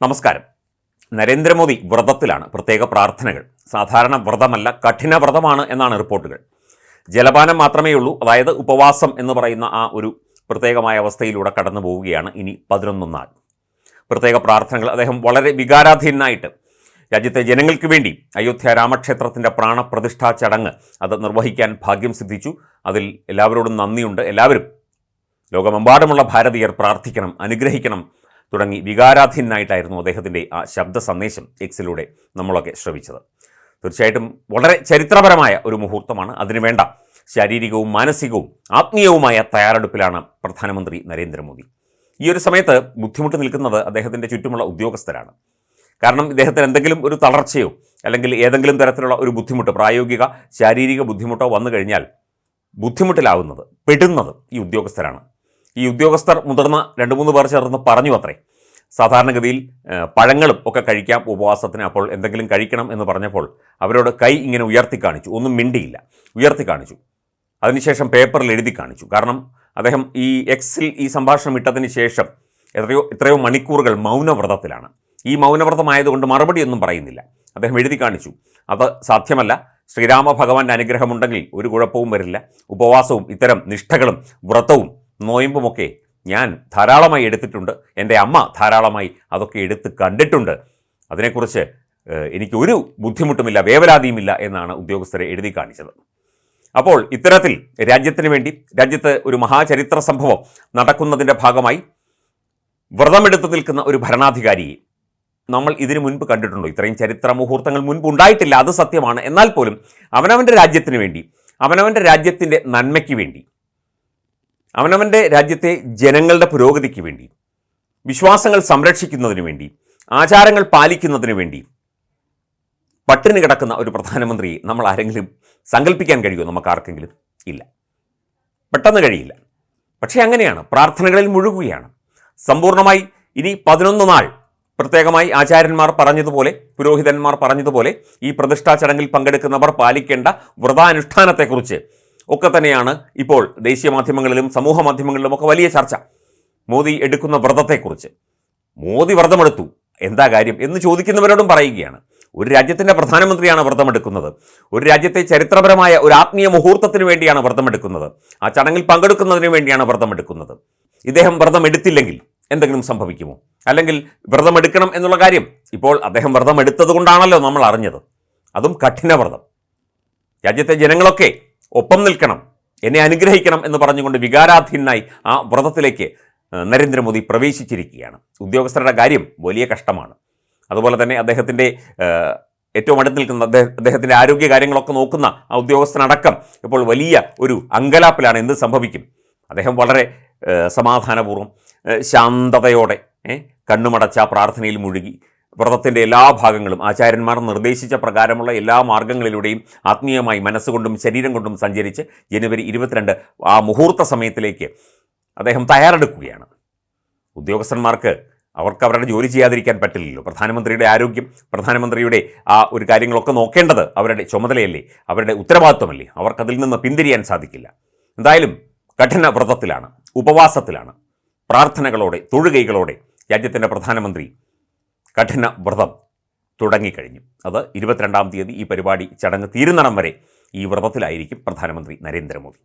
നമസ്കാരം. നരേന്ദ്രമോദി വ്രതത്തിലാണ് പ്രത്യേക പ്രാർത്ഥനകൾ. സാധാരണ വ്രതമല്ല കഠിന വ്രതമാണ് എന്നാണ് റിപ്പോർട്ടുകൾ. ജലപാനം മാത്രമേ ഉള്ളൂ അതായത് ഉപവാസം എന്ന് പറയുന്ന ആ ഒരു പ്രത്യേകമായ അവസ്ഥയിലൂടെ കടന്നു പോവുകയാണ് ഇനി പതിനൊന്നും നാൾ. പ്രത്യേക പ്രാർത്ഥനകൾ അദ്ദേഹം വളരെ വികാരാധീനായിട്ട് രാജ്യത്തെ ജനങ്ങൾക്ക് വേണ്ടി അയോധ്യ രാമക്ഷേത്രത്തിന്റെ പ്രാണപ്രതിഷ്ഠാ ചടങ്ങ് അത് നിർവഹിക്കാൻ ഭാഗ്യം സിദ്ധിച്ചു. അതിൽ എല്ലാവരോടും നന്ദിയുണ്ട്. എല്ലാവരും ലോകമെമ്പാടുമുള്ള ഭാരതീയർ പ്രാർത്ഥിക്കണം അനുഗ്രഹിക്കണം തുടങ്ങി വികാരാധീനായിട്ടായിരുന്നു അദ്ദേഹത്തിന്റെ ആ ശബ്ദ സന്ദേശം എക്സിലൂടെ നമ്മളൊക്കെ ശ്രവിച്ചത്. തീർച്ചയായിട്ടും വളരെ ചരിത്രപരമായ ഒരു മുഹൂർത്തമാണ്. അതിനുവേണ്ട ശാരീരികവും മാനസികവും ആത്മീയവുമായ തയ്യാറെടുപ്പിലാണ് പ്രധാനമന്ത്രി നരേന്ദ്രമോദി. ഈ ഒരു സമയത്ത് ബുദ്ധിമുട്ട് നിൽക്കുന്നത് അദ്ദേഹത്തിന്റെ ചുറ്റുമുള്ള ഉദ്യോഗസ്ഥരാണ്. കാരണം ഇദ്ദേഹത്തിന് എന്തെങ്കിലും ഒരു തളർച്ചയോ അല്ലെങ്കിൽ ഏതെങ്കിലും തരത്തിലുള്ള ഒരു ബുദ്ധിമുട്ട് പ്രായോഗിക ശാരീരിക ബുദ്ധിമുട്ടോ വന്നു കഴിഞ്ഞാൽ ബുദ്ധിമുട്ടിലാവുന്നത് പെടുന്നത് ഈ ഉദ്യോഗസ്ഥരാണ്. ഈ ഉദ്യോഗസ്ഥർ മുതിർന്ന രണ്ട് മൂന്ന് പേർ ചേർന്ന് പറഞ്ഞു അത്രേ. സാധാരണഗതിയിൽ പഴങ്ങളും ഒക്കെ കഴിക്കാം ഉപവാസത്തിന്. അപ്പോൾ എന്തെങ്കിലും കഴിക്കണം എന്ന് പറഞ്ഞപ്പോൾ അവരോട് കൈ ഇങ്ങനെ ഉയർത്തി കാണിച്ചു. ഒന്നും മിണ്ടിയില്ല. ഉയർത്തി കാണിച്ചു. അതിനുശേഷം പേപ്പറിൽ എഴുതി കാണിച്ചു. കാരണം അദ്ദേഹം ഈ എക്സിൽ ഈ സംഭാഷണം ഇട്ടതിന് ശേഷം എത്രയോ എത്രയോ മണിക്കൂറുകൾ മൗനവ്രതത്തിലാണ്. ഈ മൗനവ്രതമായതുകൊണ്ട് മറുപടിയൊന്നും പറയുന്നില്ല. അദ്ദേഹം എഴുതി കാണിച്ചു. അത് സാധ്യമല്ല. ശ്രീരാമ ഭഗവാന്റെ അനുഗ്രഹമുണ്ടെങ്കിൽ ഒരു കുഴപ്പവും വരില്ല. ഉപവാസവും ഇത്തരം നിഷ്ഠകളും വ്രതവും നോയമ്പുമൊക്കെ ഞാൻ ധാരാളമായി എടുത്തിട്ടുണ്ട്. എന്റെ അമ്മ ധാരാളമായി അതൊക്കെ എടുത്ത് കണ്ടിട്ടുണ്ട്. അതിനെക്കുറിച്ച് എനിക്ക് ഒരു ബുദ്ധിമുട്ടുമില്ല വേവലാതിയുമില്ല എന്നാണ് ഉദ്യോഗസ്ഥരെ എഴുതി കാണിച്ചത്. അപ്പോൾ ഇത്തരത്തിൽ രാജ്യത്തിന് വേണ്ടി രാജ്യത്ത് ഒരു മഹാചരിത്ര സംഭവം നടക്കുന്നതിന്റെ ഭാഗമായി വ്രതമെടുത്ത് നിൽക്കുന്ന ഒരു ഭരണാധികാരിയെ നമ്മൾ ഇതിനു മുൻപ് കണ്ടിട്ടുണ്ടോ? ഇത്രയും ചരിത്ര മുഹൂർത്തങ്ങൾ മുൻപ് ഉണ്ടായിട്ടില്ല അത് സത്യമാണ്. എന്നാൽ പോലും അവനവന്റെ രാജ്യത്തിന് വേണ്ടി അവനവന്റെ രാജ്യത്തിന്റെ നന്മയ്ക്ക് വേണ്ടി അവനവന്റെ രാജ്യത്തെ ജനങ്ങളുടെ പുരോഗതിക്ക് വേണ്ടി വിശ്വാസങ്ങൾ സംരക്ഷിക്കുന്നതിന് വേണ്ടി ആചാരങ്ങൾ പാലിക്കുന്നതിന് വേണ്ടി പട്ടിണി കിടക്കുന്ന ഒരു പ്രധാനമന്ത്രിയെ നമ്മൾ ആരെങ്കിലും സങ്കല്പിക്കാൻ കഴിയുമോ? നമുക്ക് ആർക്കെങ്കിലും ഇല്ല. പെട്ടെന്ന് കഴിയില്ല. പക്ഷേ അങ്ങനെയാണ്. പ്രാർത്ഥനകളിൽ മുഴുകുകയാണ്. സമ്പൂർണമായി ഇനി പതിനൊന്ന് നാൾ പ്രത്യേകമായി ആചാര്യന്മാർ പറഞ്ഞതുപോലെ പുരോഹിതന്മാർ പറഞ്ഞതുപോലെ ഈ പ്രതിഷ്ഠാ ചടങ്ങിൽ പങ്കെടുക്കുന്നവർ പാലിക്കേണ്ട വ്രതാനുഷ്ഠാനത്തെക്കുറിച്ച് ഒക്കെ തന്നെയാണ് ഇപ്പോൾ ദേശീയ മാധ്യമങ്ങളിലും സമൂഹ മാധ്യമങ്ങളിലും ഒക്കെ വലിയ ചർച്ച. മോദി എടുക്കുന്ന വ്രതത്തെക്കുറിച്ച്. മോദി വ്രതമെടുത്തു. എന്താ കാര്യം എന്ന് ചോദിക്കുന്നവരോടും പറയുകയാണ്. ഒരു രാജ്യത്തിന്റെ പ്രധാനമന്ത്രിയാണ് വ്രതമെടുക്കുന്നത്. ഒരു രാജ്യത്തെ ചരിത്രപരമായ ഒരു ആത്മീയ മുഹൂർത്തത്തിന് വേണ്ടിയാണ് വ്രതമെടുക്കുന്നത്. ആ ചടങ്ങിൽ പങ്കെടുക്കുന്നതിന് വേണ്ടിയാണ് വ്രതമെടുക്കുന്നത്. ഇദ്ദേഹം വ്രതമെടുത്തില്ലെങ്കിൽ എന്തെങ്കിലും സംഭവിക്കുമോ? അല്ലെങ്കിൽ വ്രതമെടുക്കണം എന്നുള്ള കാര്യം ഇപ്പോൾ അദ്ദേഹം വ്രതമെടുത്തത് കൊണ്ടാണല്ലോ നമ്മൾ അറിഞ്ഞത്. അതും കഠിന വ്രതം രാജ്യത്തെ ജനങ്ങളൊക്കെ ഒപ്പം നിൽക്കണം എന്നെ അനുഗ്രഹിക്കണം എന്ന് പറഞ്ഞുകൊണ്ട് വികാരാധീനായി ആ വ്രതത്തിലേക്ക് നരേന്ദ്രമോദി പ്രവേശിച്ചിരിക്കുകയാണ്. ഉദ്യോഗസ്ഥരുടെ കാര്യം വലിയ കഷ്ടമാണ്. അതുപോലെ തന്നെ അദ്ദേഹത്തിന്റെ ഏറ്റവും അടുത്ത് നിൽക്കുന്ന അദ്ദേഹ അദ്ദേഹത്തിന്റെ ആരോഗ്യ കാര്യങ്ങളൊക്കെ നോക്കുന്ന ആ ഉദ്യോഗസ്ഥനടക്കം ഇപ്പോൾ വലിയ ഒരു അങ്കലാപ്പിലാണ് എന്ത് സംഭവിക്കും. അദ്ദേഹം വളരെ സമാധാനപൂർവം ശാന്തതയോടെ കണ്ണുമടച്ച പ്രാർത്ഥനയിൽ മുഴുകി. വ്രതത്തിന്റെ എല്ലാ ഭാഗങ്ങളും ആചാര്യന്മാർ നിർദ്ദേശിച്ച പ്രകാരമുള്ള എല്ലാ മാർഗങ്ങളിലൂടെയും ആത്മീയമായി മനസ്സുകൊണ്ടും ശരീരം കൊണ്ടും സഞ്ചരിച്ച് ജനുവരി ഇരുപത്തിരണ്ട് ആ മുഹൂർത്ത സമയത്തിലേക്ക് അദ്ദേഹം തയ്യാറെടുക്കുകയാണ്. ഉദ്യോഗസ്ഥന്മാർക്ക് അവർക്ക് അവരുടെ ജോലി ചെയ്യാതിരിക്കാൻ പറ്റില്ലല്ലോ. പ്രധാനമന്ത്രിയുടെ ആരോഗ്യം പ്രധാനമന്ത്രിയുടെ ആ ഒരു കാര്യങ്ങളൊക്കെ നോക്കേണ്ടത് അവരുടെ ചുമതലയല്ലേ അവരുടെ ഉത്തരവാദിത്വമല്ലേ അവർക്കതിൽ നിന്ന് പിന്തിരിയാൻ സാധിക്കില്ല. എന്തായാലും കഠിന വ്രതത്തിലാണ് ഉപവാസത്തിലാണ്. പ്രാർത്ഥനകളോടെ തൊഴുകൈകളോടെ രാജ്യത്തിന്റെ പ്രധാനമന്ത്രി കഠിന വ്രതം തുടങ്ങിക്കഴിഞ്ഞു. അത് ഇരുപത്തിരണ്ടാം തീയതി ഈ പരിപാടി ചടങ്ങ് തീരുന്നിടം വരെ ഈ വ്രതത്തിലായിരിക്കും പ്രധാനമന്ത്രി നരേന്ദ്രമോദി.